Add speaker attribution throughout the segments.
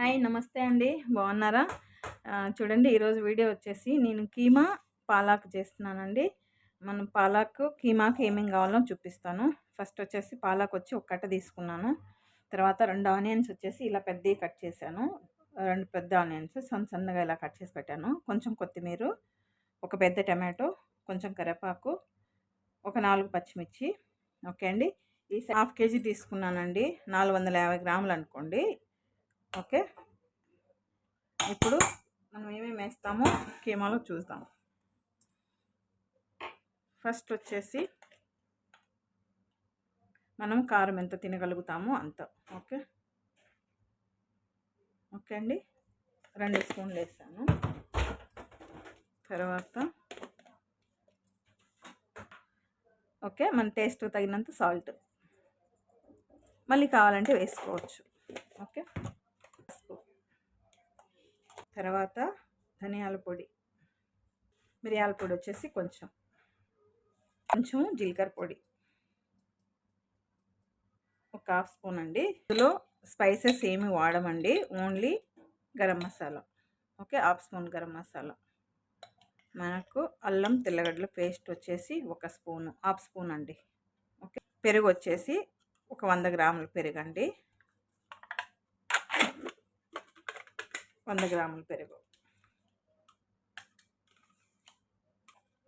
Speaker 1: Hi నమస్తే అండి. బాగున్నారా? చూడండి ఈరోజు వీడియో వచ్చేసి నేను కీమా పాలాక్ చేస్తున్నానండి. మనం పాలాక్ కీమాకి ఏమేమి కావాలో చూపిస్తాను. ఫస్ట్ వచ్చేసి పాలాక్ వచ్చి ఒక్కట తీసుకున్నాను. తర్వాత రెండు ఆనియన్స్ వచ్చేసి ఇలా పెద్దవి కట్ చేశాను. రెండు పెద్ద ఆనియన్స్ సన్న సన్నగా ఇలా కట్ చేసి పెట్టాను. కొంచెం కొత్తిమీర ఒక పెద్ద టమాటో కొంచెం కరివేపాకు ఒక నాలుగు పచ్చిమిర్చి. ఓకే అండి. ఈ హాఫ్ కేజీ తీసుకున్నానండి. నాలుగు వందల యాభై గ్రాములు అనుకోండి. ఓకే? ఇప్పుడు మనం ఏమేమి వేస్తామో కీమాలో చూద్దాం. ఫస్ట్ వచ్చేసి మనం కారం ఎంత తినగలుగుతామో అంత. ఓకే? ఓకే అండి? రెండు స్పూన్లు వేసాను. తర్వాత ఓకే మన టేస్ట్ తగినంత సాల్ట్. మళ్ళీ కావాలంటే వేసుకోవచ్చు. ఓకే? తర్వాత ధనియాల పొడి మిరియాల పొడి వచ్చేసి కొంచెం కొంచెం జీలకర్ర పొడి. ఒక హాఫ్ స్పూన్ అండి. ఇందులో స్పైసెస్ ఏమి వాడమండి only garam masala. Okay half spoon garam masala. మనకు అల్లం తెల్లగడ్డల పేస్ట్ వచ్చేసి ఒక స్పూను హాఫ్ స్పూన్ అండి. ఓకే పెరుగు వచ్చేసి ఒక వంద గ్రాముల పెరుగు అండి వంద గ్రాముల పెరుగు.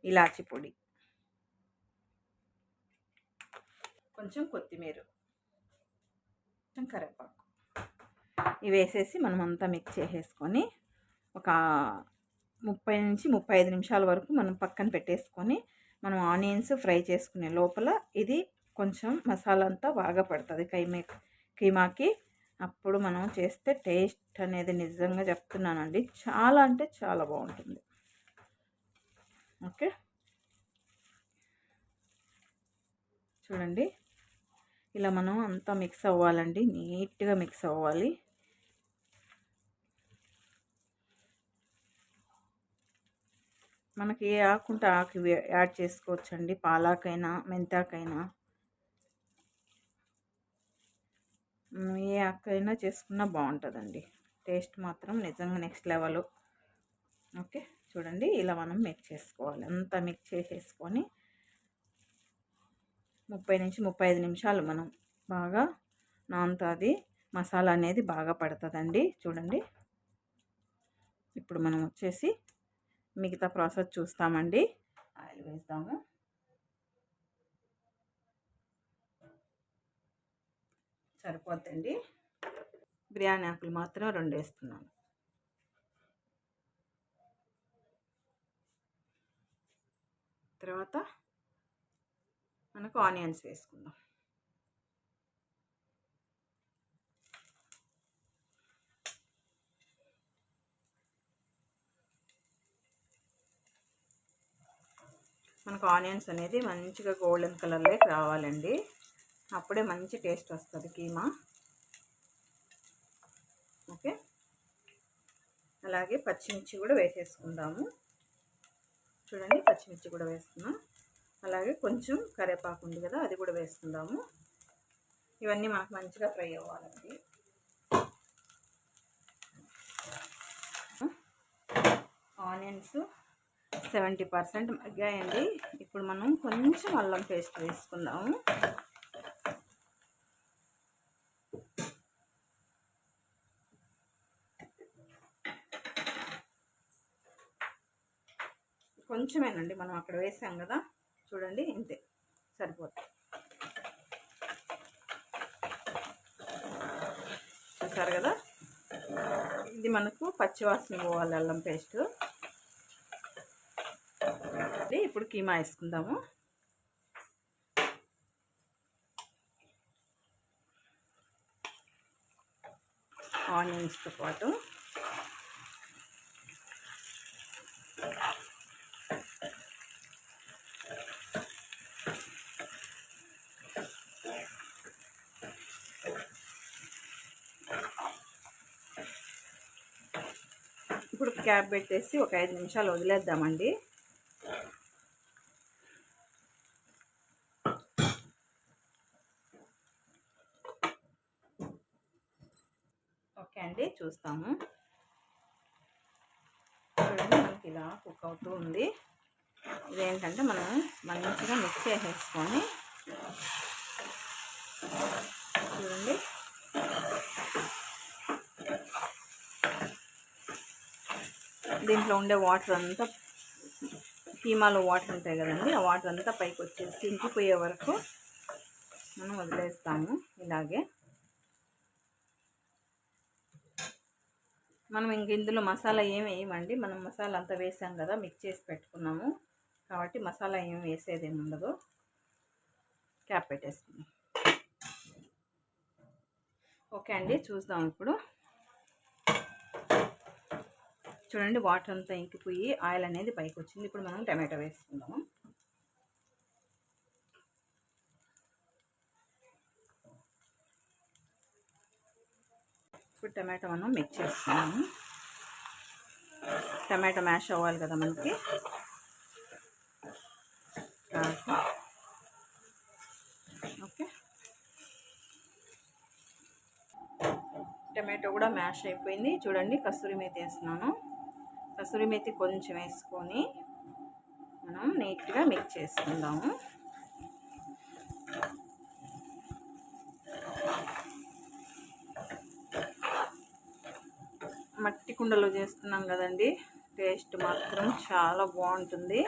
Speaker 1: ఇలాచి పొడి. కొంచెం కొత్తిమీర. కొంచెం కరివేపాకు. ఇవి వేసేసి మనం అంతా మిక్స్ చేసేసుకొని ఒక ముప్పై నుంచి ముప్పై ఐదు నిమిషాల వరకు మనం పక్కన పెట్టేసుకొని మనం ఆనియన్స్ ఫ్రై చేసుకునే లోపల ఇది కొంచెం మసాలా అంతా బాగా పడుతుంది. కైమే కీమాకి అప్పుడు మనం చేస్తే టేస్ట్ అనేది నిజంగా చెప్తున్నానండి. చాలా అంటే చాలా బాగుంటుంది. ఓకే? చూడండి. ఇలా మనం అంతా మిక్స్ అవ్వాలండి. నీట్గా మిక్స్ అవ్వాలి. మనకి ఏ ఆకుంటే ఆకు యాడ్ చేసుకోవచ్చండి. పాలాకైనా మెంతాకైనా. ఏ అక్కడైనా చేసుకున్నా బాగుంటుందండి. టేస్ట్ మాత్రం నిజంగా నెక్స్ట్ లెవెల్. ఓకే చూడండి ఇలా మనం మిక్స్ చేసుకోవాలి. అంతా మిక్స్ చేసేసుకొని ముప్పై నుంచి ముప్పై ఐదు నిమిషాలు మనం బాగా నానుతుంది. మసాలా అనేది బాగా పడుతుందండి. చూడండి. ఇప్పుడు మనం వచ్చేసి మిగతా ప్రాసెస్ చూస్తామండి. ఆయిల్ సరిపోద్దండి. బిర్యానీ ఆకులు మాత్రం రెండు వేస్తున్నాను తర్వాత మనకు ఆనియన్స్ వేసుకుందాం. మనకు ఆనియన్స్ అనేది మంచిగా గోల్డెన్ కలర్లోకి రావాలండి. అప్పుడే మంచి టేస్ట్ వస్తుంది కీమా. ఓకే? అలాగే పచ్చిమిర్చి కూడా వేసేసుకుందాము. చూడండి పచ్చిమిర్చి కూడా వేసుకున్నాం అలాగే కొంచెం కరివేపాకు ఉంది కదా అది కూడా వేసుకుందాము. ఇవన్నీ మనకు మంచిగా ఫ్రై అవ్వాలండి. ఆనియన్స్ సెవెంటీ పర్సెంట్ మగ్గాయండి. ఇప్పుడు మనం కొంచెం అల్లం పేస్ట్ వేసుకుందాము. కొంచెమేనండి మనం అక్కడ వేసాం కదా. చూడండి ఇంతే. సరిపోతుంది చూసారు కదా? ఇది మనకు పచ్చివాసన పోవాలి అల్లం పేస్ట్. ఇప్పుడు కీమా వేసుకుందాము. ఆనియన్స్తో పాటు ఇప్పుడు క్యాప్ పెట్టేసి ఒక ఐదు నిమిషాలు వదిలేద్దామండి. ఓకే అండి చూస్తాము. చూడండి మనకి ఇలా కుక్ అవుతూ ఉంది. ఇదేంటంటే మనం మంచిగా మిక్స్ చేసేసుకొని చూడండి. దీంట్లో ఉండే వాటర్ అంతా కీమాలో వాటర్ ఉంటాయి కదండి ఆ వాటర్ అంతా పైకి వచ్చేసి ఇంకిపోయే వరకు మనం వదిలేస్తాము ఇలాగే. మనం ఇంక ఇందులో మసాలా ఏమి వేయమండి మనం మసాలా అంతా వేసాం కదా మిక్స్ చేసి పెట్టుకున్నాము. కాబట్టి మసాలా ఏం వేసేది ఏమి ఉండదు. క్యాప్ పెట్టేసుకుందాం. ఓకే అండి చూద్దాం ఇప్పుడు. చూడండి వాటర్ అంతా ఇంకిపోయి ఆయిల్ అనేది పైకి వచ్చింది ఇప్పుడు మనం టమాటో వేసుకుందాము. ఇప్పుడు టమాటో మనం మిక్స్ చేసుకున్నాము. టమాటో మ్యాష్ అవ్వాలి కదా మనకి. ఓకే. టమాటో కూడా మ్యాష్ అయిపోయింది. చూడండి కస్తూరి మీద వేస్తున్నాను. కసూరి మెతి కొంచెం వేసుకొని మనం నీట్గా మిక్స్ చేసుకుందాము మట్టి కుండలో చేస్తున్నాం కదండి. టేస్ట్ మాత్రం చాలా బాగుంటుంది.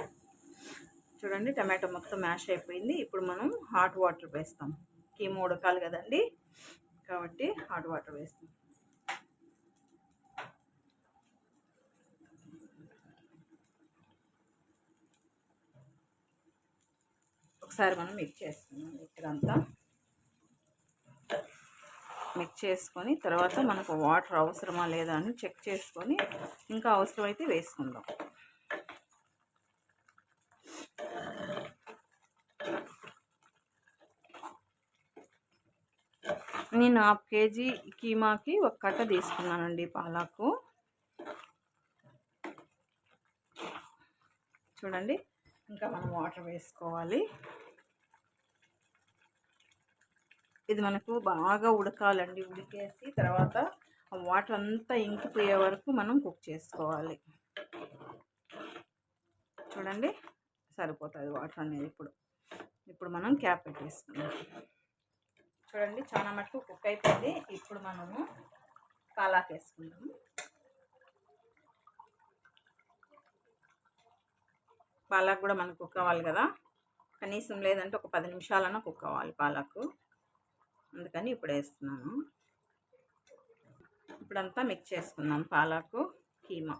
Speaker 1: చూడండి టమాటో మొత్తం మ్యాష్ అయిపోయింది. ఇప్పుడు మనం హాట్ వాటర్ వేస్తాం. కీమో ఉడకాలి కదండి. కాబట్టి హాట్ వాటర్ వేస్తాం. ఒకసారి మనం మిక్స్ చేసుకున్నాం ఇక్కడంతా మిక్స్ చేసుకొని తర్వాత మనకు వాటర్ అవసరమా లేదా అని చెక్ చేసుకొని ఇంకా అవసరమైతే వేసుకుందాం. నేను హాఫ్ కేజీ కీమాకి ఒక కట్ట తీసుకున్నానండి పాలాకు. చూడండి ఇంకా మనం వాటర్ వేసుకోవాలి. ఇది మనకు బాగా ఉడకాలండి. ఉడికేసి తర్వాత వాటర్ అంతా ఇంకిపోయే వరకు మనం కుక్ చేసుకోవాలి. చూడండి సరిపోతుంది వాటర్ అనేది ఇప్పుడు. ఇప్పుడు మనం క్యాప్ పెట్టేసుకుందాం. చూడండి చాలా మటుకు కుక్ అయిపోయింది. ఇప్పుడు మనము పాలాక్ వేసుకుందాము. పాలాక్ కూడా మనకు కుక్ అవ్వాలి కదా. కనీసం లేదంటే ఒక పది నిమిషాలన్నా కుక్ అవ్వాలి పాలకు. అందుకని ఇప్పుడు వేస్తున్నాను ఇప్పుడంతా మిక్స్ చేసుకున్నాం పాలాకు కీమా.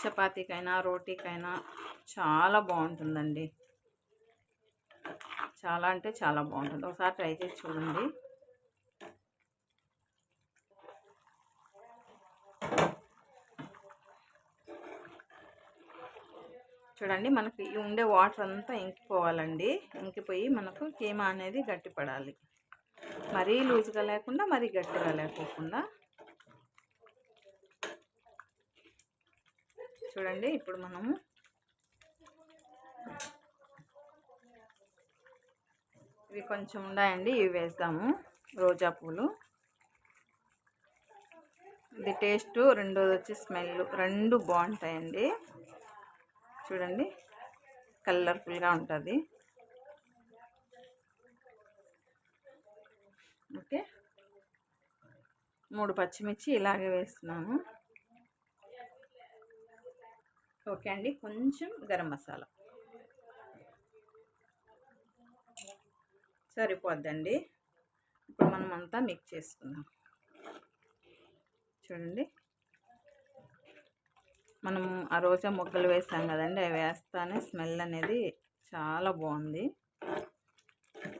Speaker 1: చపాతీకైనా రోటీకైనా చాలా బాగుంటుందండి. చాలా అంటే చాలా బాగుంటుంది. ఒకసారి ట్రై చేసి చూడండి. చూడండి మనకి ఉండే వాటర్ అంతా ఇంకిపోవాలండి. ఇంకిపోయి మనకు కీమా అనేది గట్టిపడాలి. మరీ లూజ్గా లేకుండా మరీ గట్టిగా లేకోకుండా. చూడండి ఇప్పుడు మనము ఇవి కొంచెం ఉన్నాయండి ఇవి వేస్తాము. రోజా పూలు. ఇది టేస్ట్ రెండోది వచ్చి స్మెల్ రెండు బాగుంటాయండి. చూడండి. కలర్ఫుల్గా ఉంటుంది. ఓకే. మూడు పచ్చిమిర్చి ఇలాగే వేస్తున్నాను. ఓకే అండి. కొంచెం గరం మసాలా. సరిపోద్దండి. ఇప్పుడు మనం అంతా మిక్స్ చేసుకుందాం. చూడండి. మనం ఆ రోజా మొగ్గలు వేసాం కదండి అవి వేస్తానే స్మెల్ అనేది చాలా బాగుంది.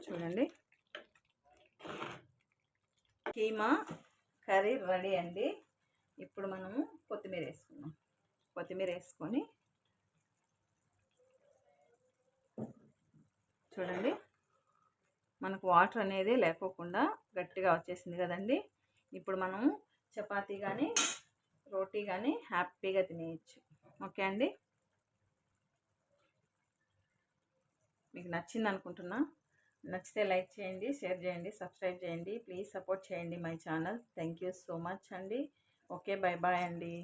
Speaker 1: చూడండి. కీమా కర్రీ రెడీ అండి. ఇప్పుడు మనము కొత్తిమీర వేసుకుందాం. కొత్తిమీర వేసుకొని చూడండి. మనకు వాటర్ అనేది లేకోకుండా గట్టిగా వచ్చేసింది కదండి. ఇప్పుడు మనము చపాతీ కానీ రోటీ కానీ హ్యాపీగా తినేయచ్చు. ఓకే అండి? మీకు నచ్చింది అనుకుంటున్నా. నచ్చితే లైక్ చేయండి షేర్ చేయండి సబ్స్క్రైబ్ చేయండి. ప్లీజ్ సపోర్ట్ చేయండి my channel. Thank you so much అండి. ఓకే బాయ్ బాయ్ అండి.